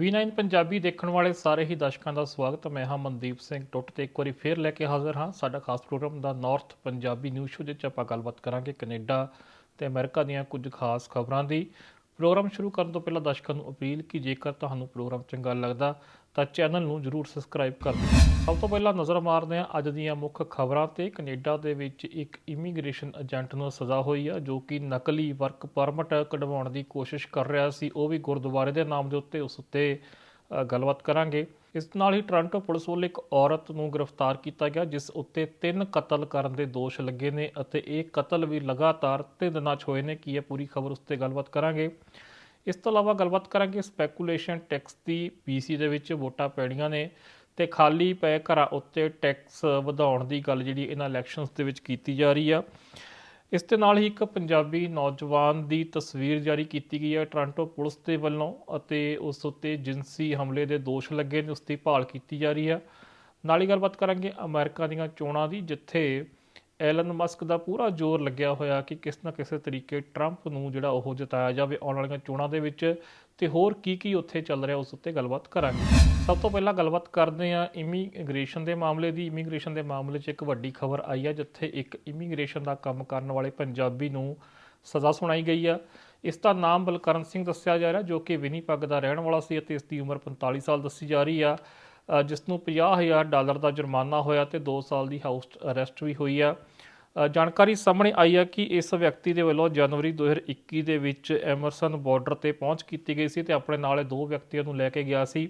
V9 Punjabi ਦੇਖਣ ਵਾਲੇ ਸਾਰੇ ਹੀ ਦਰਸ਼ਕਾਂ ਦਾ ਸਵਾਗਤ। ਮੈਂ ਹਾਂ ਮਨਦੀਪ ਸਿੰਘ ਟੁੱਟ ਤੇ ਇੱਕ ਵਾਰੀ ਫੇਰ ਲੈ ਕੇ ਹਾਜ਼ਰ ਹਾਂ। ਸਾਡਾ ਖਾਸ ਪ੍ਰੋਗਰਾਮ ਦਾ ਨਾਰਥ ਪੰਜਾਬੀ ਨਿਊਜ਼ ਸ਼ੋ ਜਿਸ 'ਚ ਆਪਾਂ ਗੱਲਬਾਤ ਕਰਾਂਗੇ ਕੈਨੇਡਾ ਤੇ ਅਮਰੀਕਾ ਦੀਆਂ ਕੁਝ ਖਾਸ ਖਬਰਾਂ ਦੀ। ਪ੍ਰੋਗਰਾਮ ਸ਼ੁਰੂ ਕਰਨ ਤੋਂ ਪਹਿਲਾਂ ਦਰਸ਼ਕਾਂ ਨੂੰ ਅਪੀਲ ਕਿ ਜੇਕਰ ਤੁਹਾਨੂੰ ਪ੍ਰੋਗਰਾਮ ਚੰਗਾ ਲੱਗਦਾ, ਤਾਂ ਚੈਨਲ ਨੂੰ ਜਰੂਰ ਸਬਸਕ੍ਰਾਈਬ ਕਰ ਦਿਓ। ਸਭ ਤੋਂ ਪਹਿਲਾਂ ਨਜ਼ਰ ਮਾਰਦੇ ਹਾਂ ਅੱਜ ਦੀਆਂ ਮੁੱਖ ਖਬਰਾਂ ਤੇ। ਕੈਨੇਡਾ ਦੇ ਵਿੱਚ ਇੱਕ ਇਮੀਗ੍ਰੇਸ਼ਨ ਏਜੰਟ ਨੂੰ ਸਜ਼ਾ ਹੋਈ ਆ, ਜੋ ਕਿ ਨਕਲੀ ਵਰਕ ਪਰਮਿਟ ਕਢਵਾਉਣ ਦੀ ਕੋਸ਼ਿਸ਼ ਕਰ ਰਿਹਾ ਸੀ। ਉਹ ਵੀ ਗੁਰਦੁਆਰੇ ਦੇ ਨਾਮ ਦੇ ਉੱਤੇ, ਉਸ ਉੱਤੇ ਗੱਲਬਾਤ ਕਰਾਂਗੇ। ਇਸ ਨਾਲ ਹੀ ਟੋਰਾਂਟੋ ਪੁਲਿਸ ਵੱਲੋਂ ਇੱਕ ਔਰਤ ਨੂੰ ਗ੍ਰਿਫਤਾਰ ਕੀਤਾ ਗਿਆ, ਜਿਸ ਉੱਤੇ ਤਿੰਨ ਕਤਲ ਕਰਨ ਦੇ ਦੋਸ਼ ਲੱਗੇ ਨੇ ਅਤੇ ਇਹ ਕਤਲ ਵੀ ਲਗਾਤਾਰ ਤਿੰਨ ਦਿਨਾਂ 'ਚ ਹੋਏ ਨੇ, ਕੀ ਹੈ ਪੂਰੀ ਖਬਰ ਉਸ ਤੇ ਗੱਲਬਾਤ ਕਰਾਂਗੇ। ਇਸ ਤੋਂ ਇਲਾਵਾ ਗੱਲਬਾਤ ਕਰਾਂਗੇ ਸਪੈਕੂਲੇਸ਼ਨ ਟੈਕਸ ਦੀ ਪੀਸੀ ਦੇ ਵਿੱਚ ਵੋਟਾਂ ਪੈਣੀਆਂ ਨੇ ਤੇ ਖਾਲੀ ਪਏ ਘਰਾਂ ਉੱਤੇ ਟੈਕਸ ਵਧਾਉਣ ਦੀ ਗੱਲ ਜਿਹੜੀ ਇਹਨਾਂ ਇਲੈਕਸ਼ਨਸ ਦੇ ਵਿੱਚ ਕੀਤੀ ਜਾ ਰਹੀ ਆ। ਇਸ ਦੇ ਨਾਲ ਹੀ ਇੱਕ ਪੰਜਾਬੀ ਨੌਜਵਾਨ ਦੀ ਤਸਵੀਰ ਜਾਰੀ ਕੀਤੀ ਗਈ ਹੈ ਟੋਰਾਂਟੋ ਪੁਲਿਸ ਦੇ ਵੱਲੋਂ ਅਤੇ ਉਸ ਉੱਤੇ ਜਿੰਸੀ ਹਮਲੇ ਦੇ ਦੋਸ਼ ਲੱਗੇ ਨੇ, ਉਸ ਦੀ ਭਾਲ ਕੀਤੀ ਜਾ ਰਹੀ ਹੈ। ਨਾਲ ਹੀ ਗੱਲਬਾਤ ਕਰਾਂਗੇ ਅਮਰੀਕਾ ਦੀਆਂ ਚੋਣਾਂ ਦੀ, ਜਿੱਥੇ ਐਲਨ ਮਸਕ ਦਾ ਪੂਰਾ ਜ਼ੋਰ ਲੱਗਿਆ ਹੋਇਆ ਕਿ ਕਿਸ ਨਾ ਕਿਸੇ ਤਰੀਕੇ ਟਰੰਪ ਨੂੰ ਜਿਹੜਾ ਉਹ ਜਿਤਾਇਆ ਜਾਵੇ ਆਉਣ ਵਾਲੀਆਂ ਚੋਣਾਂ ਦੇ ਵਿੱਚ ਤੇ ਹੋਰ ਕੀ ਕੀ ਉੱਥੇ ਚੱਲ ਰਿਹਾ ਉਸ ਉੱਤੇ ਗੱਲਬਾਤ ਕਰਾਂਗੇ। ਸਭ ਤੋਂ ਪਹਿਲਾਂ ਗੱਲਬਾਤ ਕਰਦੇ ਹਾਂ ਇਮੀਗ੍ਰੇਸ਼ਨ ਦੇ ਮਾਮਲੇ ਦੀ। ਇਮੀਗ੍ਰੇਸ਼ਨ ਦੇ ਮਾਮਲੇ 'ਚ ਇੱਕ ਵੱਡੀ ਖਬਰ ਆਈ ਹੈ ਜਿੱਥੇ ਇੱਕ ਇਮੀਗ੍ਰੇਸ਼ਨ ਦਾ ਕੰਮ ਕਰਨ ਵਾਲੇ ਪੰਜਾਬੀ ਨੂੰ ਸਜ਼ਾ ਸੁਣਾਈ ਗਈ ਆ। ਇਸ ਦਾ ਨਾਮ ਬਲਕਰਨ ਸਿੰਘ ਦੱਸਿਆ ਜਾ ਰਿਹਾ ਜੋ ਕਿ ਵਿਨੀਪੱਗ ਦਾ ਰਹਿਣ ਵਾਲਾ ਸੀ ਅਤੇ ਇਸ ਦੀ ਉਮਰ 45 ਸਾਲ ਦੱਸੀ ਜਾ ਰਹੀ ਆ। ਜਿਸ ਨੂੰ 50000 ਡਾਲਰ ਦਾ ਜੁਰਮਾਨਾ ਹੋਇਆ ਤੇ 2 ਸਾਲ ਦੀ ਹਾਊਸ ਅਰੈਸਟ ਵੀ ਹੋਈ ਆ। ਜਾਣਕਾਰੀ ਸਾਹਮਣੇ ਆਈ ਆ ਕਿ ਇਸ ਵਿਅਕਤੀ ਦੇ ਵੱਲੋਂ ਜਨਵਰੀ 2021 ਦੇ ਵਿੱਚ ਐਮਰਸਨ ਬਾਰਡਰ ਤੇ ਪਹੁੰਚ ਕੀਤੀ ਗਈ ਸੀ ਤੇ ਆਪਣੇ ਨਾਲ ਦੋ ਵਿਅਕਤੀਆਂ ਨੂੰ ਲੈ ਕੇ ਗਿਆ ਸੀ,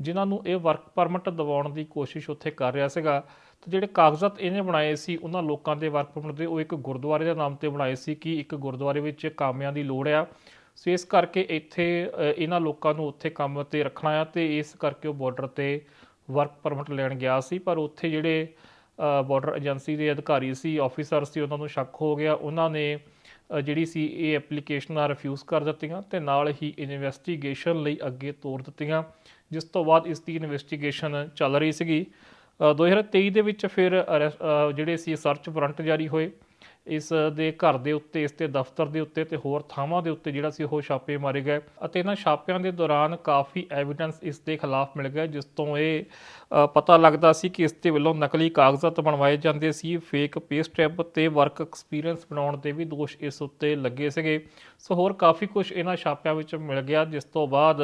ਜਿਨ੍ਹਾਂ ਨੂੰ ਇਹ ਵਰਕ ਪਰਮਿਟ ਦਿਵਾਉਣ ਦੀ ਕੋਸ਼ਿਸ਼ ਉੱਥੇ ਕਰ ਰਿਹਾ ਸੀਗਾ। ਤੇ ਜਿਹੜੇ ਕਾਗਜ਼ਾਤ ਇਹਨੇ ਬਣਾਏ ਸੀ, ਉਹਨਾਂ ਲੋਕਾਂ ਦੇ ਵਰਕ ਪਰਮਿਟ ਦੇ, ਉਹ ਇੱਕ ਗੁਰਦੁਆਰੇ ਦੇ ਨਾਮ ਤੇ ਬਣਾਏ ਸੀ ਕਿ ਇੱਕ ਗੁਰਦੁਆਰੇ ਵਿੱਚ ਕਾਮਿਆਂ ਦੀ ਲੋੜ ਆ। ਸੋ ਇਸ ਕਰਕੇ ਇੱਥੇ ਇਹਨਾਂ ਲੋਕਾਂ ਨੂੰ ਉੱਥੇ ਕੰਮ ਤੇ ਰੱਖਣਾ ਆ ਤੇ ਇਸ ਕਰਕੇ ਉਹ ਬਾਰਡਰ ਤੇ ਵਰਕ ਪਰਮਿਟ ਲੈਣ ਗਿਆ ਸੀ। ਪਰ ਉੱਥੇ ਜਿਹੜੇ ਬਾਰਡਰ ਏਜੰਸੀ ਦੇ ਅਧਿਕਾਰੀ ਸੀ ਆਫੀਸਰ ਸੀ ਉਹਨਾਂ ਨੂੰ ਸ਼ੱਕ ਹੋ ਗਿਆ। ਉਹਨਾਂ ਨੇ ਜਿਹੜੀ ਸੀ ਇਹ ਐਪਲੀਕੇਸ਼ਨਾਂ ਰਿਫਿਊਜ਼ ਕਰ ਦਿੱਤੀਆਂ ਤੇ ਨਾਲ ਹੀ ਇਨਵੈਸਟੀਗੇਸ਼ਨ ਲਈ ਅੱਗੇ ਤੋਰ ਦਿੱਤੀਆਂ ਜਿਸ ਤੋਂ ਬਾਅਦ ਇਸ ਦੀ ਇਨਵੈਸਟੀਗੇਸ਼ਨ ਚੱਲ ਰਹੀ ਸੀਗੀ। ਅ, 2023 ਦੇ ਵਿੱਚ ਫਿਰ ਅਰੈਸ- ਜਿਹੜੇ ਸੀ ਸਰਚ ਵਾਰੰਟ ਜਾਰੀ ਹੋਏ। ਇਸ ਦੇ ਘਰ ਦੇ ਉੱਤੇ, ਇਸ ਦੇ ਦਫ਼ਤਰ ਦੇ ਉੱਤੇ ਤੇ ਹੋਰ ਥਾਵਾਂ ਦੇ ਉੱਤੇ ਜਿਹੜਾ ਸੀ ਉਹ ਛਾਪੇ ਮਾਰੇ ਗਏ। ਅਤੇ ਇਹਨਾਂ ਛਾਪਿਆਂ ਦੇ ਦੌਰਾਨ ਕਾਫੀ ਐਵੀਡੈਂਸ ਇਸ ਦੇ ਖਿਲਾਫ ਮਿਲ ਗਿਆ, ਜਿਸ ਤੋਂ ਇਹ ਪਤਾ ਲੱਗਦਾ ਸੀ ਕਿ ਇਸ ਦੇ ਵੱਲੋਂ ਨਕਲੀ ਕਾਗਜ਼ਾਤ ਬਣਵਾਏ ਜਾਂਦੇ ਸੀ। ਫੇਕ ਪੇ ਸਟੈਂਪ ਤੇ ਵਰਕ ਐਕਸਪੀਰੀਅੰਸ ਬਣਾਉਣ ਦੇ ਵੀ ਦੋਸ਼ ਇਸ ਉੱਤੇ ਲੱਗੇ ਸੀਗੇ। ਸੋ ਹੋਰ ਕਾਫੀ ਕੁਝ ਇਹਨਾਂ ਛਾਪਿਆਂ ਵਿੱਚ ਮਿਲ ਗਿਆ, ਜਿਸ ਤੋਂ ਬਾਅਦ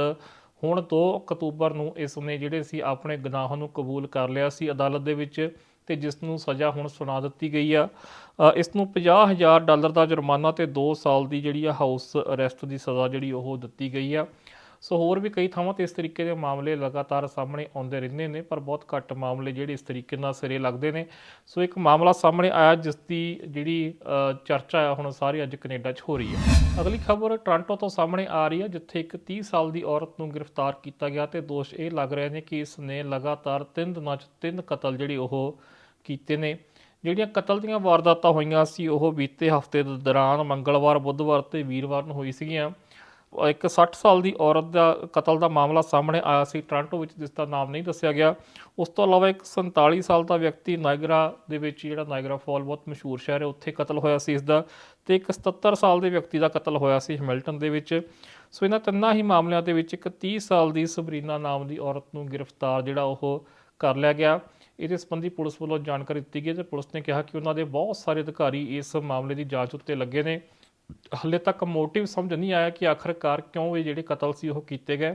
ਹੁਣ 2 ਅਕਤੂਬਰ ਨੂੰ ਇਸ ਨੇ ਜਿਹੜੇ ਸੀ ਆਪਣੇ ਗੁਨਾਹ ਨੂੰ ਕਬੂਲ ਕਰ ਲਿਆ ਸੀ। ਅਦਾਲਤ ਦੇ ਵਿੱਚ ਤੇ ਜਿਸ ਨੂੰ ਸਜ਼ਾ ਹੁਣ ਸੁਣਾ ਦਿੱਤੀ ਗਈ ਆ। ਅ, ਇਸ ਨੂੰ 50000 ਡਾਲਰ ਦਾ ਜੁਰਮਾਨਾ ਤੇ 2 ਸਾਲ ਦੀ ਜਿਹੜੀ ਆ ਹਾਊਸ ਅਰੈਸਟ ਦੀ ਸਜ਼ਾ ਜਿਹੜੀ ਉਹ ਦਿੱਤੀ ਗਈ ਆ। ਸੋ ਹੋਰ ਵੀ ਕਈ ਥਾਵਾਂ ਤੇ ਇਸ ਤਰੀਕੇ ਦੇ ਮਾਮਲੇ ਲਗਾਤਾਰ ਸਾਹਮਣੇ ਆਉਂਦੇ ਰਹਿੰਦੇ ਨੇ, ਪਰ ਬਹੁਤ ਘੱਟ ਮਾਮਲੇ ਜਿਹੜੇ ਇਸ ਤਰੀਕੇ ਨਾਲ ਸਿਰੇ ਲੱਗਦੇ ਨੇ। ਸੋ ਇੱਕ ਮਾਮਲਾ ਸਾਹਮਣੇ ਆਇਆ, ਜਿਸ ਦੀ ਜਿਹੜੀ ਚਰਚਾ ਆ, ਹੁਣ ਸਾਰੀ ਅੱਜ ਕੈਨੇਡਾ 'ਚ ਹੋ ਰਹੀ ਹੈ। ਅਗਲੀ ਖਬਰ ਟੋਰਾਂਟੋ ਤੋਂ ਸਾਹਮਣੇ ਆ ਰਹੀ ਹੈ, ਜਿੱਥੇ ਇੱਕ 30 ਸਾਲ ਦੀ ਔਰਤ ਨੂੰ ਗ੍ਰਿਫਤਾਰ ਕੀਤਾ ਗਿਆ ਤੇ ਦੋਸ਼ ਇਹ ਲੱਗ ਰਹੇ ਨੇ ਕਿ ਇਸ ਨੇ ਲਗਾਤਾਰ ਤਿੰਨ ਦਿਨਾਂ 'ਚ ਤਿੰਨ ਕਤਲ ਜਿਹੜੇ ਉਹ ਕੀਤੇ ਨੇ। ਜਿਹੜੀਆਂ ਕਤਲ ਦੀਆਂ ਵਾਰਦਾਤਾਂ ਹੋਈਆਂ ਸੀ, ਉਹ ਬੀਤੇ ਹਫ਼ਤੇ ਦੇ ਦੌਰਾਨ ਮੰਗਲਵਾਰ, ਬੁੱਧਵਾਰ ਤੇ ਵੀਰਵਾਰ ਨੂੰ ਹੋਈ ਸੀਗੀਆਂ। ਇੱਕ 60 ਸਾਲ ਦੀ ਔਰਤ ਦਾ ਕਤਲ ਦਾ ਮਾਮਲਾ ਸਾਹਮਣੇ ਆਇਆ ਸੀ ਟੋਰਾਂਟੋ ਵਿੱਚ, ਜਿਸ ਦਾ ਨਾਮ ਨਹੀਂ ਦੱਸਿਆ ਗਿਆ। ਉਸ ਤੋਂ ਇਲਾਵਾ ਇੱਕ 47 ਸਾਲ ਦਾ ਵਿਅਕਤੀ ਨਾਇਗਰਾ ਦੇ ਵਿੱਚ, ਜਿਹੜਾ ਨਾਇਗਰਾ ਫਾਲ ਬਹੁਤ ਮਸ਼ਹੂਰ ਸ਼ਹਿਰ ਹੈ, ਉੱਥੇ ਕਤਲ ਹੋਇਆ ਸੀ ਇਸ ਦਾ ਤੇ ਇੱਕ 77 ਸਾਲ ਦੇ ਵਿਅਕਤੀ ਦਾ ਕਤਲ ਹੋਇਆ ਸੀ ਹੈਮਿਲਟਨ ਦੇ ਵਿੱਚ। ਸੋ ਇਹਨਾਂ ਤਿੰਨਾਂ ਹੀ ਮਾਮਲਿਆਂ ਦੇ ਵਿੱਚ ਇੱਕ 30 ਸਾਲ ਦੀ ਸਬਰੀਨਾ ਨਾਮ ਦੀ ਔਰਤ ਨੂੰ ਗ੍ਰਿਫਤਾਰ, ਜਿਹੜਾ ਉਹ ਕਰ ਲਿਆ ਗਿਆ। ਇਹਦੇ ਸੰਬੰਧੀ ਪੁਲਿਸ ਵੱਲੋਂ ਜਾਣਕਾਰੀ ਦਿੱਤੀ ਗਈ ਤੇ ਪੁਲਿਸ ਨੇ ਕਿਹਾ ਕਿ ਉਹਨਾਂ ਦੇ ਬਹੁਤ ਸਾਰੇ ਅਧਿਕਾਰੀ ਇਸ ਮਾਮਲੇ ਦੀ ਜਾਂਚ ਉੱਤੇ ਲੱਗੇ ਨੇ। ਹਾਲੇ ਤੱਕ ਮੋਟਿਵ ਸਮਝ ਨਹੀਂ ਆਇਆ ਕਿ ਆਖਰਕਾਰ ਕਿਉਂ ਇਹ ਜਿਹੜੇ ਕਤਲ ਸੀ ਉਹ ਕੀਤੇ ਗਏ।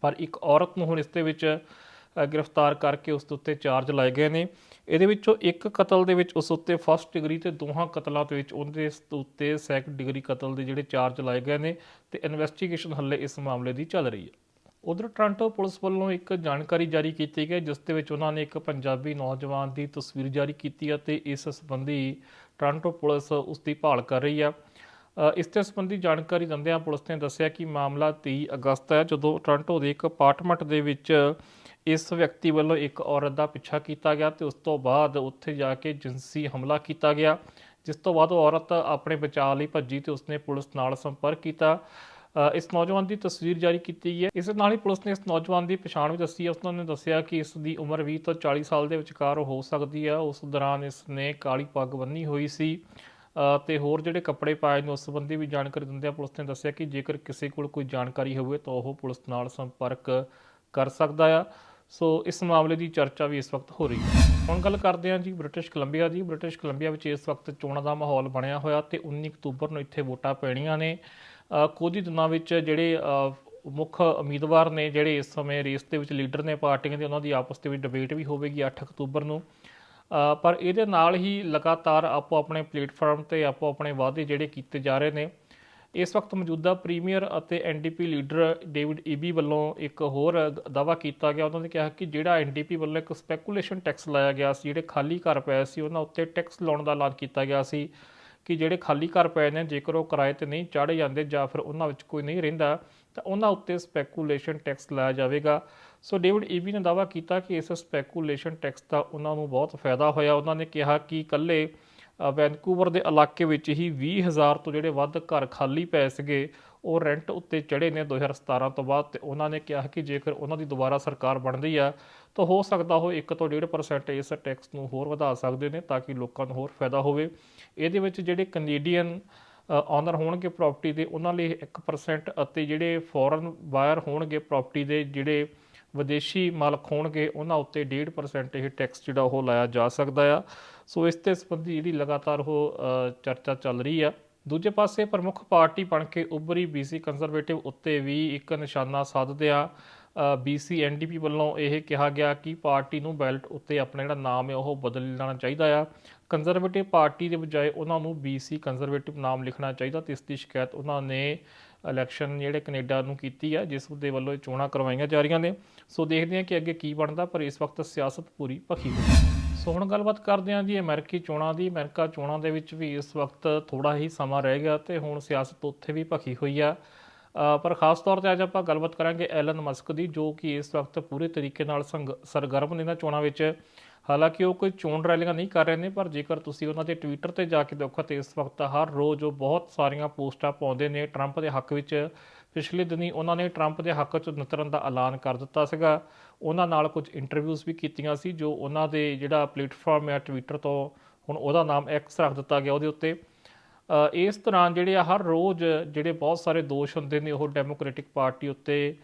ਪਰ ਇੱਕ ਔਰਤ ਨੂੰ ਹੁਣ ਇਸ ਦੇ ਵਿੱਚ ਗ੍ਰਿਫਤਾਰ ਕਰਕੇ ਉਸ ਦੇ ਉੱਤੇ ਚਾਰਜ ਲਾਏ ਗਏ ਨੇ। ਇਹਦੇ ਵਿੱਚੋਂ ਇੱਕ ਕਤਲ ਦੇ ਵਿੱਚ ਉਸ ਉੱਤੇ ਫਸਟ ਡਿਗਰੀ ਤੇ ਦੋਹਾਂ ਕਤਲਾਂ ਦੇ ਵਿੱਚ ਉਹਦੇ ਇਸ ਉੱਤੇ ਸੈਕੰਡ ਡਿਗਰੀ ਕਤਲ ਦੇ ਜਿਹੜੇ ਚਾਰਜ ਲਾਏ ਗਏ ਨੇ ਤੇ ਇਨਵੈਸਟੀਗੇਸ਼ਨ ਹੱਲੇ ਇਸ ਮਾਮਲੇ ਦੀ ਚੱਲ ਰਹੀ ਹੈ। ਉਧਰ ਟੋਰਾਂਟੋ ਪੁਲਿਸ ਵੱਲੋਂ ਇੱਕ ਜਾਣਕਾਰੀ ਜਾਰੀ ਕੀਤੀ ਗਈ, ਜਿਸ ਦੇ ਵਿੱਚ ਉਹਨਾਂ ਨੇ ਇੱਕ ਪੰਜਾਬੀ ਨੌਜਵਾਨ ਦੀ ਤਸਵੀਰ ਜਾਰੀ ਕੀਤੀ ਅਤੇ ਇਸ ਸੰਬੰਧੀ ਟੋਰਾਂਟੋ ਪੁਲਿਸ ਉਸ ਦੀ ਭਾਲ ਕਰ ਰਹੀ ਆ ਇਸ 'ਤੇ ਸੰਬੰਧੀ ਜਾਣਕਾਰੀ ਦਿੰਦਿਆਂ ਪੁਲਿਸ ਨੇ ਦੱਸਿਆ ਕਿ ਮਾਮਲਾ 23 ਅਗਸਤ ਹੈ, ਜਦੋਂ ਟੋਰਾਂਟੋ ਦੇ ਇੱਕ ਅਪਾਰਟਮੈਂਟ ਦੇ ਵਿੱਚ ਇਸ ਵਿਅਕਤੀ ਵੱਲੋਂ ਇੱਕ ਔਰਤ ਦਾ ਪਿੱਛਾ ਕੀਤਾ ਗਿਆ ਤੇ ਉਸ ਤੋਂ ਬਾਅਦ ਉੱਥੇ ਜਾ ਕੇ ਜਿੰਸੀ ਹਮਲਾ ਕੀਤਾ ਗਿਆ, ਜਿਸ ਤੋਂ ਬਾਅਦ ਉਹ ਔਰਤ ਆਪਣੇ ਬਚਾਅ ਲਈ ਭੱਜੀ ਤੇ ਉਸਨੇ ਪੁਲਿਸ ਨਾਲ ਸੰਪਰਕ ਕੀਤਾ। ਇਸ ਨੌਜਵਾਨ ਦੀ ਤਸਵੀਰ ਜਾਰੀ ਕੀਤੀ ਗਈ ਹੈ। ਇਸ ਨਾਲ ਹੀ ਪੁਲਿਸ ਨੇ ਇਸ ਨੌਜਵਾਨ ਦੀ ਪਛਾਣ ਵੀ ਦੱਸੀ ਹੈ। ਉਸ ਨੇ ਦੱਸਿਆ ਕਿ ਇਸ ਦੀ ਉਮਰ 20 ਤੋਂ 40 ਸਾਲ ਦੇ ਵਿਚਕਾਰ ਹੋ ਸਕਦੀ ਹੈ। ਉਸ ਦੌਰਾਨ ਇਸ ਨੇ ਕਾਲੀ ਪੱਗ ਬੰਨੀ ਹੋਈ ਸੀ। ਤੇ ਹੋਰ ਜਿਹੜੇ ਕੱਪੜੇ ਪਾਏ ਨੇ, ਉਸ ਸੰਬੰਧੀ ਵੀ ਜਾਣਕਾਰੀ ਦਿੰਦਿਆਂ ਪੁਲਿਸ ਨੇ ਦੱਸਿਆ ਕਿ ਜੇਕਰ ਕਿਸੇ ਕੋਲ ਕੋਈ ਜਾਣਕਾਰੀ ਹੋਵੇ, ਤਾਂ ਉਹ ਪੁਲਿਸ ਨਾਲ ਸੰਪਰਕ ਕਰ ਸਕਦਾ ਆ। ਸੋ, ਇਸ ਮਾਮਲੇ ਦੀ ਚਰਚਾ ਵੀ ਇਸ ਵਕਤ ਹੋ ਰਹੀ ਹੈ। ਹੁਣ ਗੱਲ ਕਰਦੇ ਹਾਂ ਜੀ ਬ੍ਰਿਟਿਸ਼ ਕੋਲੰਬੀਆ ਦੀ। ਬ੍ਰਿਟਿਸ਼ ਕੋਲੰਬੀਆ ਵਿੱਚ ਇਸ ਵਕਤ ਚੋਣਾਂ ਦਾ ਮਾਹੌਲ ਬਣਿਆ ਹੋਇਆ ਤੇ 19 ਅਕਤੂਬਰ ਨੂੰ ਇੱਥੇ ਵੋਟਾਂ ਪੈਣੀਆਂ ਨੇ। ਕੁਝ ਹੀ ਦਿਨਾਂ ਵਿੱਚ ਜਿਹੜੇ ਮੁੱਖ ਉਮੀਦਵਾਰ ਨੇ, ਜਿਹੜੇ ਇਸ ਸਮੇਂ ਰੇਸ ਦੇ ਵਿੱਚ ਲੀਡਰ ਨੇ ਪਾਰਟੀਆਂ ਦੇ, ਉਹਨਾਂ ਦੀ ਆਪਸ ਦੇ ਵਿੱਚ ਡਿਬੇਟ ਵੀ ਹੋਵੇਗੀ 8 ਅਕਤੂਬਰ ਨੂੰ। ਪਰ ਇਹਦੇ ਨਾਲ ਹੀ ਲਗਾਤਾਰ ਆਪੋ ਆਪਣੇ ਪਲੇਟਫਾਰਮ ਤੇ ਆਪੋ ਆਪਣੇ ਵਾਅਦੇ ਜਿਹੜੇ ਕੀਤੇ ਜਾ ਰਹੇ ਨੇ। ਇਸ ਵਕਤ ਮੌਜੂਦਾ ਪ੍ਰੀਮੀਅਰ ਅਤੇ ਐਨਡੀਪੀ ਲੀਡਰ ਡੇਵਿਡ ਈਬੀ ਵੱਲੋਂ ਇੱਕ ਹੋਰ ਦਾਵਾ ਕੀਤਾ ਗਿਆ। ਉਹਨਾਂ ਨੇ ਕਿਹਾ ਕਿ ਜਿਹੜਾ ਐਨਡੀਪੀ ਵੱਲੋਂ ਇੱਕ ਸਪੈਕੂਲੇਸ਼ਨ ਟੈਕਸ ਲਾਇਆ ਗਿਆ ਸੀ, ਜਿਹੜੇ ਖਾਲੀ ਘਰ ਪਏ ਸੀ, ਉਹਨਾਂ ਉੱਤੇ ਟੈਕਸ ਲਾਉਣ ਦਾ ਐਲਾਨ ਕੀਤਾ ਗਿਆ ਸੀ ਕਿ ਜਿਹੜੇ ਖਾਲੀ ਘਰ ਪਏ ਨੇ, ਜੇਕਰ ਉਹ ਕਿਰਾਏ ਤੇ ਨਹੀਂ ਚਾੜੇ ਜਾਂਦੇ ਜਾਂ ਫਿਰ ਉਹਨਾਂ ਵਿੱਚ ਕੋਈ ਨਹੀਂ ਰਹਿੰਦਾ, ਤਾਂ ਉਹਨਾਂ ਉੱਤੇ ਸਪੈਕੂਲੇਸ਼ਨ ਟੈਕਸ ਲਾਇਆ ਜਾਵੇਗਾ। ਸੋ ਡੇਵਿਡ ਈਬੀ ਨੇ ਦਾਅਵਾ ਕੀਤਾ ਕਿ ਇਸ ਸਪੈਕੂਲੇਸ਼ਨ ਟੈਕਸ ਦਾ ਉਹਨਾਂ ਨੂੰ ਬਹੁਤ ਫਾਇਦਾ ਹੋਇਆ। ਉਹਨਾਂ ਨੇ ਕਿਹਾ ਕਿ ਇਕੱਲੇ ਵੈਨਕੂਵਰ ਦੇ ਇਲਾਕੇ ਵਿੱਚ ਹੀ 20000 ਤੋਂ ਜਿਹੜੇ ਵੱਧ ਘਰ ਖਾਲੀ ਪਏ ਸੀਗੇ, ਉਹ ਰੈਂਟ ਉੱਤੇ ਚੜੇ ਨੇ 2017 ਤੋਂ ਬਾਅਦ ਤੇ ਉਹਨਾਂ ਨੇ ਕਿਹਾ ਕਿ ਜੇਕਰ ਉਹਨਾਂ ਦੀ ਦੁਬਾਰਾ ਸਰਕਾਰ ਬਣਦੀ ਆ, ਤਾਂ ਹੋ ਸਕਦਾ ਉਹ 1 ਤੋਂ 1.5% ਇਸ ਟੈਕਸ ਨੂੰ ਹੋਰ ਵਧਾ ਸਕਦੇ ਨੇ ਤਾਂ ਕਿ ਲੋਕਾਂ ਨੂੰ ਹੋਰ ਫਾਇਦਾ ਹੋਵੇ। ਇਹਦੇ ਵਿੱਚ ਜਿਹੜੇ ਕੈਨੇਡੀਅਨ ਓਨਰ ਹੋਣਗੇ ਪ੍ਰਾਪਰਟੀ ਦੇ, ਉਹਨਾਂ ਲਈ 1% ਅਤੇ ਜਿਹੜੇ ਫੋਰਨ ਬਾਇਰ ਹੋਣਗੇ ਪ੍ਰਾਪਰਟੀ ਦੇ, ਜਿਹੜੇ ਵਿਦੇਸ਼ੀ ਮਾਲਕ ਹੋਣਗੇ ਉਹਨਾਂ ਉੱਤੇ 1.5% ਇਹ ਟੈਕਸ ਜਿਹੜਾ ਉਹ ਲਾਇਆ ਜਾ ਸਕਦਾ ਆ। ਸੋ ਇਸ ਤੇ ਸੰਬੰਧੀ ਜਿਹੜੀ ਲਗਾਤਾਰ ਉਹ ਚਰਚਾ ਚੱਲ ਰਹੀ ਆ। ਦੂਜੇ ਪਾਸੇ ਪ੍ਰਮੁੱਖ ਪਾਰਟੀ ਬਣ ਕੇ ਉੱਭਰੀ ਬੀਸੀ ਕੰਜ਼ਰਵੇਟਿਵ ਉੱਤੇ ਵੀ ਇੱਕ ਨਿਸ਼ਾਨਾ ਸਾਧਦਿਆਂ ਬੀਸੀ ਐਨਡੀਪੀ ਵੱਲੋਂ ਇਹ ਕਿਹਾ ਗਿਆ ਕਿ ਪਾਰਟੀ ਨੂੰ ਬੈਲਟ ਉੱਤੇ ਆਪਣਾ ਜਿਹੜਾ ਨਾਮ ਹੈ ਉਹ ਬਦਲ ਲੈਣਾ ਚਾਹੀਦਾ ਆ। ਕੰਜ਼ਰਵੇਟਿਵ ਪਾਰਟੀ ਦੇ ਬਜਾਏ ਉਹਨਾਂ ਨੂੰ ਬੀਸੀ ਕੰਜ਼ਰਵੇਟਿਵ ਨਾਮ ਲਿਖਣਾ ਚਾਹੀਦਾ ਤੇ ਇਸ ਦੀ ਸ਼ਿਕਾਇਤ ਉਹਨਾਂ ਨੇ ਇਲੈਕਸ਼ਨ ਜਿਹੜੇ ਕੈਨੇਡਾ ਨੂੰ ਕੀਤੀ ਆ, ਜਿਸ ਦੇ ਵੱਲੋਂ ਇਹ ਚੋਣਾਂ ਕਰਵਾਈਆਂ ਜਾ ਰਹੀਆਂ ਨੇ। ਸੋ ਦੇਖਦੇ ਹਾਂ ਕਿ ਅੱਗੇ ਕੀ ਬਣਦਾ, ਪਰ ਇਸ ਵਕਤ ਸਿਆਸਤ ਪੂਰੀ ਭਖੀ ਹੋਈ। ਸੋ ਹੁਣ ਗੱਲਬਾਤ ਕਰਦੇ ਹਾਂ ਜੀ ਅਮਰੀਕੀ ਚੋਣਾਂ ਦੀ। ਅਮਰੀਕਾ ਚੋਣਾਂ ਦੇ ਵਿੱਚ ਵੀ ਇਸ ਵਕਤ ਥੋੜਾ ਹੀ ਸਮਾਂ ਰਹਿ ਗਿਆ ਤੇ ਹੁਣ ਸਿਆਸਤ ਉੱਥੇ ਵੀ ਭਖੀ ਹੋਈ ਆ। ਪਰ ਖਾਸ ਤੌਰ ਤੇ ਅੱਜ ਆਪਾਂ ਗੱਲਬਾਤ ਕਰਾਂਗੇ ਐਲਨ ਮਸਕ ਦੀ, ਜੋ ਕਿ ਇਸ ਵਕਤ ਪੂਰੇ ਤਰੀਕੇ ਨਾਲ ਸੰਗ- ਸਰਗਰਮ ਨੇ ਇਹਨਾਂ ਚੋਣਾਂ ਵਿੱਚ। ਹਾਲਾਂਕਿ ਉਹ ਕੋਈ ਚੋਣ ਰੈਲੀਆਂ ਨਹੀਂ ਕਰ ਰਹੇ ਨੇ, ਪਰ ਜੇਕਰ ਤੁਸੀਂ ਉਹਨਾਂ ਦੇ ਟਵਿੱਟਰ ਤੇ ਜਾ ਕੇ ਦੇਖੋ ਤੇ ਇਸ ਵਕਤ ਹਰ ਰੋਜ਼ ਉਹ ਬਹੁਤ ਸਾਰੀਆਂ ਪੋਸਟਾਂ ਪਾਉਂਦੇ ਨੇ ਟਰੰਪ ਦੇ ਹੱਕ ਵਿੱਚ ਪਿਛਲੇ ਦਿਨੀ ਉਹਨਾਂ ਨੇ ਟਰੰਪ ਦੇ ਹੱਕ 'ਚ ਨਤਰਨ ਦਾ ਐਲਾਨ ਕਰ ਦਿੱਤਾ ਸੀਗਾ। ਉਹਨਾਂ ਨਾਲ ਕੁਝ ਇੰਟਰਵਿਊਜ਼ ਵੀ ਕੀਤੀਆਂ ਸੀ, ਜੋ ਉਹਨਾਂ ਦੇ ਜਿਹੜਾ ਪਲੇਟਫਾਰਮ ਹੈ ਟਵਿੱਟਰ ਤੋਂ, ਹੁਣ ਉਹਦਾ ਨਾਮ ਐਕਸ ਰੱਖ ਦਿੱਤਾ ਗਿਆ ਉਹਦੇ ਉੱਤੇ। ਇਸ ਤਰ੍ਹਾਂ ਜਿਹੜੇ ਆ ਹਰ ਰੋਜ਼ ਜਿਹੜੇ ਬਹੁਤ ਸਾਰੇ ਦੋਸ਼ ਹੁੰਦੇ ਨੇ, ਉਹ ਡੈਮੋਕ੍ਰੈਟਿਕ ਪਾਰਟੀ ਉੱਤੇ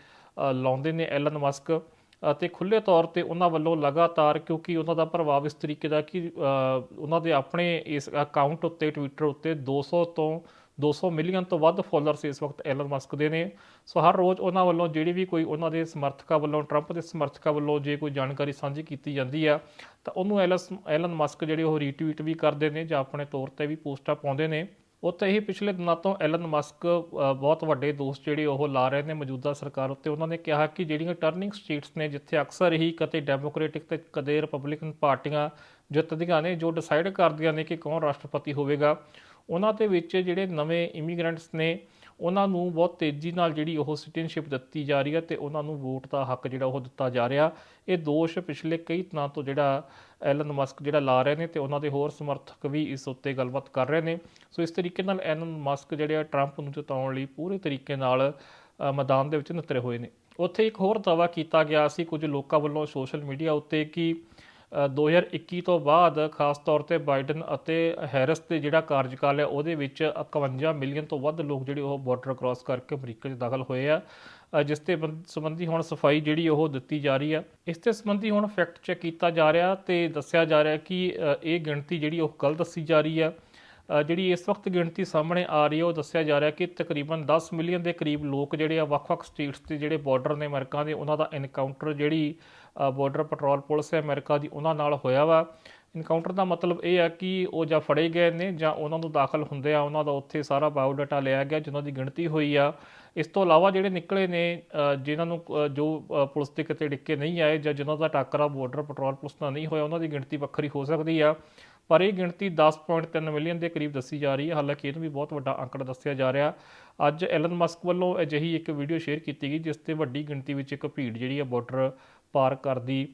ਲਾਉਂਦੇ ਨੇ ਐਲਨ ਮਸਕ ਅਤੇ ਖੁੱਲੇ ਤੌਰ ਤੇ ਉਹਨਾਂ ਵੱਲੋਂ ਲਗਾਤਾਰ, ਕਿਉਂਕਿ ਉਹਨਾਂ ਦਾ ਪ੍ਰਭਾਵ ਇਸ ਤਰੀਕੇ ਦਾ ਕਿ ਉਹਨਾਂ ਦੇ ਆਪਣੇ ਇਸ ਅਕਾਊਂਟ ਉੱਤੇ ਟਵਿੱਟਰ ਉੱਤੇ 200 ਤੋਂ 200 ਮਿਲੀਅਨ ਤੋਂ ਵੱਧ ਫਾਲੋਅਰਸ ਇਸ ਵਕਤ ਐਲਨ ਮਸਕ ਦੇ ਨੇ। ਸੋ ਹਰ ਰੋਜ਼ ਉਹਨਾਂ ਵੱਲੋਂ ਜਿਹੜੀ ਵੀ ਕੋਈ ਉਹਨਾਂ ਦੇ ਸਮਰਥਕਾਂ ਵੱਲੋਂ ਟਰੰਪ ਦੇ ਸਮਰਥਕਾਂ ਵੱਲੋਂ ਜੇ ਕੋਈ ਜਾਣਕਾਰੀ ਸਾਂਝੀ ਕੀਤੀ ਜਾਂਦੀ ਆ, ਤਾਂ ਉਹਨੂੰ ਐਲਸ ਐਲਨ ਮਸਕ ਜਿਹੜੇ ਉਹ ਰੀਟਵੀਟ ਵੀ ਕਰਦੇ ਨੇ ਜਾਂ ਆਪਣੇ ਤੌਰ ਤੇ ਵੀ ਪੋਸਟਾਂ ਪਾਉਂਦੇ ਨੇ। ਉੱਥੇ ਹੀ ਪਿਛਲੇ ਦਿਨਾਂ ਤੋਂ ਐਲਨ ਮਸਕ ਬਹੁਤ ਵੱਡੇ ਦੋਸਤ ਜਿਹੜੇ ਉਹ ਲਾ ਰਹੇ ਨੇ ਮੌਜੂਦਾ ਸਰਕਾਰ ਉੱਤੇ। ਉਹਨਾਂ ਨੇ ਕਿਹਾ ਕਿ ਜਿਹੜੀਆਂ ਟਰਨਿੰਗ ਸਟੇਟਸ ਨੇ, ਜਿੱਥੇ ਅਕਸਰ ਹੀ ਕਦੇ ਡੈਮੋਕ੍ਰੈਟਿਕ ਤੇ ਕਦੇ ਰਿਪਬਲਿਕਨ ਪਾਰਟੀਆਂ ਜਿੱਤਦੀਆਂ ਨੇ, ਜੋ ਡਿਸਾਈਡ ਕਰਦੀਆਂ ਨੇ ਕਿ ਕੌਣ ਰਾਸ਼ਟਰਪਤੀ ਹੋਵੇਗਾ। ਉਹਨਾਂ ਦੇ ਵਿੱਚ ਜਿਹੜੇ ਨਵੇਂ ਇਮੀਗ੍ਰੈਂਟਸ ਨੇ, ਉਹਨਾਂ ਨੂੰ ਬਹੁਤ ਤੇਜ਼ੀ ਨਾਲ ਜਿਹੜੀ ਉਹ ਸਿਟੀਜ਼ਨਸ਼ਿਪ ਦਿੱਤੀ ਜਾ ਰਹੀ ਹੈ ਤੇ ਉਹਨਾਂ ਨੂੰ ਵੋਟ ਦਾ ਹੱਕ ਜਿਹੜਾ ਉਹ ਦਿੱਤਾ ਜਾ ਰਿਹਾ। ਇਹ ਦੋਸ਼ ਪਿਛਲੇ ਕਈ ਦਿਨਾਂ ਤੋਂ ਜਿਹੜਾ ਐਲਨ ਮਸਕ ਜਿਹੜਾ ਲਾ ਰਹੇ ਨੇ ਤੇ ਉਹਨਾਂ ਦੇ ਹੋਰ ਸਮਰਥਕ ਵੀ ਇਸ ਉੱਤੇ ਗੱਲਬਾਤ ਕਰ ਰਹੇ ਨੇ। ਸੋ ਇਸ ਤਰੀਕੇ ਨਾਲ ਐਲਨ ਮਸਕ ਜਿਹੜੇ ਆ ਟਰੰਪ ਨੂੰ ਜਿਤਾਉਣ ਲਈ ਪੂਰੇ ਤਰੀਕੇ ਨਾਲ ਮੈਦਾਨ ਦੇ ਵਿੱਚ ਨਿਤਰੇ ਹੋਏ ਨੇ। ਉੱਥੇ ਇੱਕ ਹੋਰ ਦਾਵਾ ਕੀਤਾ ਗਿਆ ਸੀ ਕੁਝ ਲੋਕਾਂ ਵੱਲੋਂ ਸੋਸ਼ਲ ਮੀਡੀਆ ਉੱਤੇ ਕਿ 2021 ਤੋਂ ਬਾਅਦ ਖਾਸ ਤੌਰ ਤੇ ਬਾਈਡਨ ਅਤੇ ਹੈਰਿਸ ਦੇ ਜਿਹੜਾ ਕਾਰਜਕਾਲ ਹੈ, ਉਹਦੇ ਵਿੱਚ 51 ਮਿਲੀਅਨ ਤੋਂ ਵੱਧ ਲੋਕ ਜਿਹੜੇ ਉਹ ਬਾਰਡਰ ਕ੍ਰਾਸ ਕਰਕੇ ਅਮਰੀਕਾ 'ਚ ਦਾਖਲ ਹੋਏ ਆ। ਜਿਸ ਤੇ ਬੰਦ- ਸੰਬੰਧੀ ਹੁਣ ਸਫ਼ਾਈ ਜਿਹੜੀ ਉਹ ਦਿੱਤੀ ਜਾ ਰਹੀ ਆ। ਇਸ ਤੇ ਸੰਬੰਧੀ ਹੁਣ ਫੈਕਟ ਚੈੱਕ ਕੀਤਾ ਜਾ ਰਿਹਾ ਤੇ ਦੱਸਿਆ ਜਾ ਰਿਹਾ ਕਿ ਇਹ ਗਿਣਤੀ ਜਿਹੜੀ ਉਹ ਗਲਤ ਦੱਸੀ ਜਾ ਰਹੀ ਆ। ਜਿਹੜੀ ਇਸ ਵਕਤ ਗਿਣਤੀ ਸਾਹਮਣੇ ਆ ਰਹੀ ਹੈ, ਉਹ ਦੱਸਿਆ ਜਾ ਰਿਹਾ ਕਿ ਤਕਰੀਬਨ 10 ਮਿਲੀਅਨ ਦੇ ਕਰੀਬ ਲੋਕ ਜਿਹੜੇ ਆ ਵੱਖ-ਵੱਖ ਸਟੇਟਸ ਦੇ ਜਿਹੜੇ ਬਾਰਡਰ ਨੇ ਅਮਰੀਕਾ ਦੇ, ਉਹਨਾਂ ਦਾ ਐਨਕਾਊਂਟਰ ਜਿਹੜੀ ਬਾਰਡਰ ਪੈਟਰੋਲ ਪੁਲਿਸ ਹੈ ਅਮਰੀਕਾ ਦੀ, ਉਹਨਾਂ ਨਾਲ ਹੋਇਆ ਵਾ। ਇਨਕਾਊਂਟਰ ਦਾ ਮਤਲਬ ਇਹ ਆ ਕਿ ਉਹ ਜਾਂ ਫੜੇ ਗਏ ਨੇ ਜਾਂ ਉਹਨਾਂ ਨੂੰ ਦਾਖਲ ਹੁੰਦੇ ਆ, ਉਹਨਾਂ ਦਾ ਉੱਥੇ ਸਾਰਾ ਬਾਇਓਡਾਟਾ ਲਿਆ ਗਿਆ, ਜਿਨ੍ਹਾਂ ਦੀ ਗਿਣਤੀ ਹੋਈ ਆ। ਇਸ ਤੋਂ ਇਲਾਵਾ ਜਿਹੜੇ ਨਿਕਲੇ ਨੇ ਜਿਨ੍ਹਾਂ ਨੂੰ ਜੋ ਪੁਲਿਸ ਦੇ ਕਿਤੇ ਡਿੱਕੇ ਨਹੀਂ ਆਏ ਜਾਂ ਜਿਨ੍ਹਾਂ ਦਾ ਟਾਕਰਾ ਬਾਰਡਰ ਪੈਟਰੋਲ ਪੁਲਿਸ ਨਾਲ ਨਹੀਂ ਹੋਇਆ, ਉਹਨਾਂ ਦੀ ਗਿਣਤੀ ਵੱਖਰੀ ਹੋ ਸਕਦੀ ਆ। ਪਰ ਇਹ ਗਿਣਤੀ 10.3 ਮਿਲੀਅਨ ਦੇ ਕਰੀਬ ਦੱਸੀ ਜਾ ਰਹੀ ਹੈ। ਹਾਲਾਂਕਿ ਇਹਨੂੰ ਵੀ ਬਹੁਤ ਵੱਡਾ ਅੰਕੜਾ ਦੱਸਿਆ ਜਾ ਰਿਹਾ। ਅੱਜ ਐਲਨ ਮਸਕ ਵੱਲੋਂ ਅਜਿਹੀ ਇੱਕ ਵੀਡੀਓ ਸ਼ੇਅਰ ਕੀਤੀ ਗਈ, ਜਿਸ ਤੇ ਵੱਡੀ ਗਿਣਤੀ ਵਿੱਚ ਇੱਕ ਭੀੜ ਜਿਹੜੀ ਹੈ ਬਾਰਡਰ ਪਾਰ ਕਰਦੀ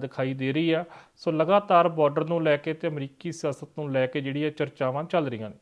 ਦਿਖਾਈ ਦੇ ਰਹੀ ਆ ਸੋ ਲਗਾਤਾਰ ਬਾਰਡਰ ਨੂੰ ਲੈ ਕੇ ਤੇ ਅਮਰੀਕੀ ਸਿਆਸਤ ਨੂੰ ਲੈ ਕੇ ਜਿਹੜੀ ਇਹ ਚਰਚਾਵਾਂ ਚੱਲ ਰਹੀਆਂ ਨੇ।